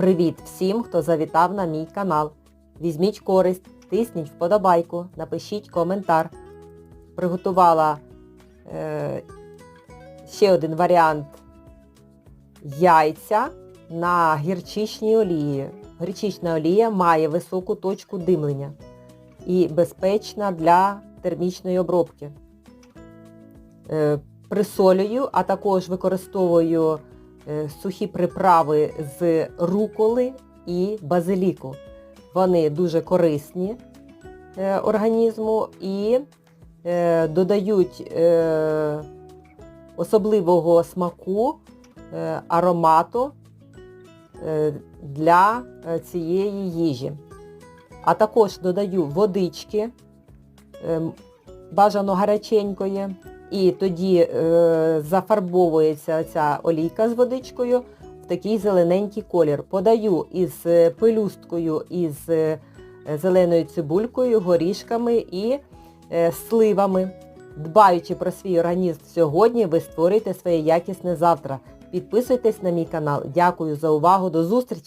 Привіт всім, хто завітав на мій канал. Візьміть користь, тисніть вподобайку, напишіть коментар. Приготувала е, ще один варіант яйця на гірчичній олії. Гірчична олія має високу точку димлення і безпечна для термічної обробки. Е, присолюю, а також використовую сухі приправи з руколи і базиліку. Вони дуже корисні е, організму і е, додають е, особливого смаку, е, аромату е, для е, цієї їжі. А також додаю водички, е, бажано гаряченької, і тоді е, зафарбовується ця олійка з водичкою в такий зелененький колір. Подаю із е, пелюсткою, із е, зеленою цибулькою, горішками і е, сливами. Дбаючи про свій організм сьогодні, ви створюєте своє якісне завтра. Підписуйтесь на мій канал. Дякую за увагу. До зустрічі!